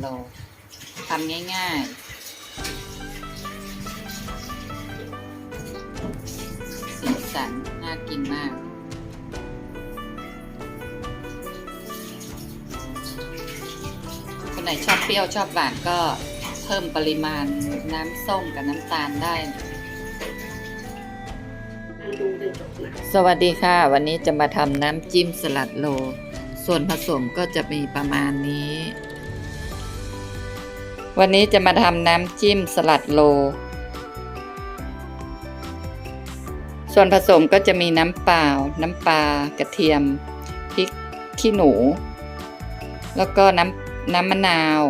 โลทำง่าย ๆ สีสัน น่ากินมากคนไหนชอบเปรี้ยวชอบหวานก็เพิ่มปริมาณน้ำส้มกับน้ำตาลได้สวัสดีค่ะ วันนี้จะมาทำน้ำจิ้มสลัดโล ส่วนผสมก็จะมีประมาณนี้ วันนี้จะมาทำน้ำจิ้มสลัดโล ส่วนผสมก็จะมีน้ำเปล่า น้ำปลากระเทียม พริกขี้หนู แล้วก็น้ำน้ำมะนาว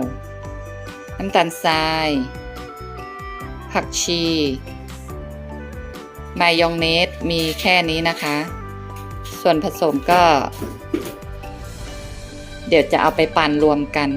น้ำตาลทราย ผักชี มายองเนสมีแค่นี้นะคะ ส่วนผสมก็ เดี๋ยวจะเอาไปปั่นรวมกัน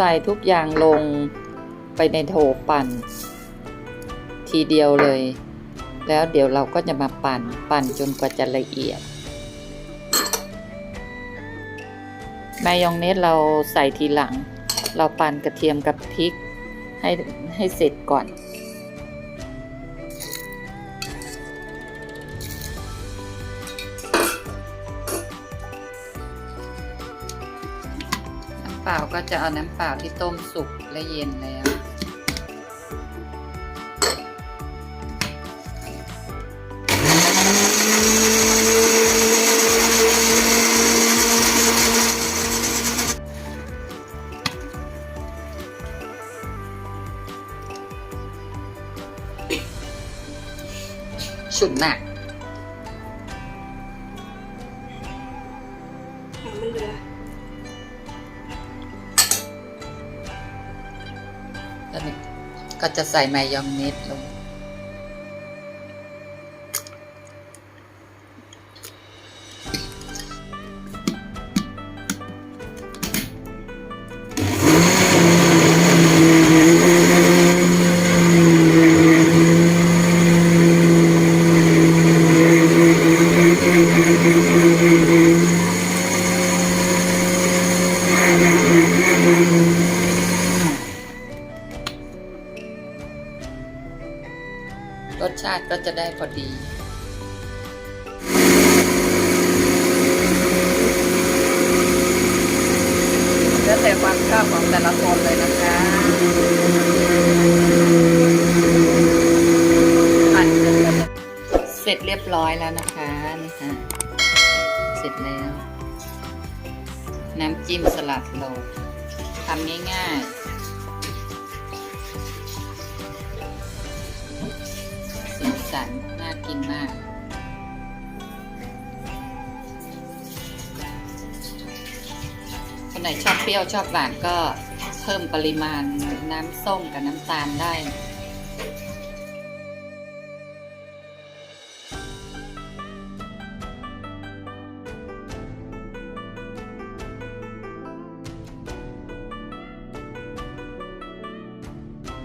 ใส่ทุกอย่างลงไปในโถปั่น ทีเดียวเลย แล้วเดี๋ยวเราก็จะมาปั่นปั่นจนกว่าจะละเอียดมายองเนสเราใส่ทีหลัง เราปั่นกระเทียมกับพริกให้ให้เสร็จก่อน ปล่าก็จะเอาน้ำเปล่าที่ต้มสุกและเย็นแล้ว ฉุนหนัก แล้วก็จะใส่มายองเนสลง รสชาติก็จะได้พอดีแล้วแต่ความชอบของแต่ละคนเลยนะคะปั่นจนกว่าจะเสร็จเรียบร้อยแล้วนะคะนี่ค่ะ เสร็จแล้ว น้ำจิ้มสลัดโลทำง่ายๆ สัน น่ากินมากคนไหนชอบเปรี้ยวชอบหวานก็เพิ่มปริมาณน้ำส้มกับน้ำตาลได้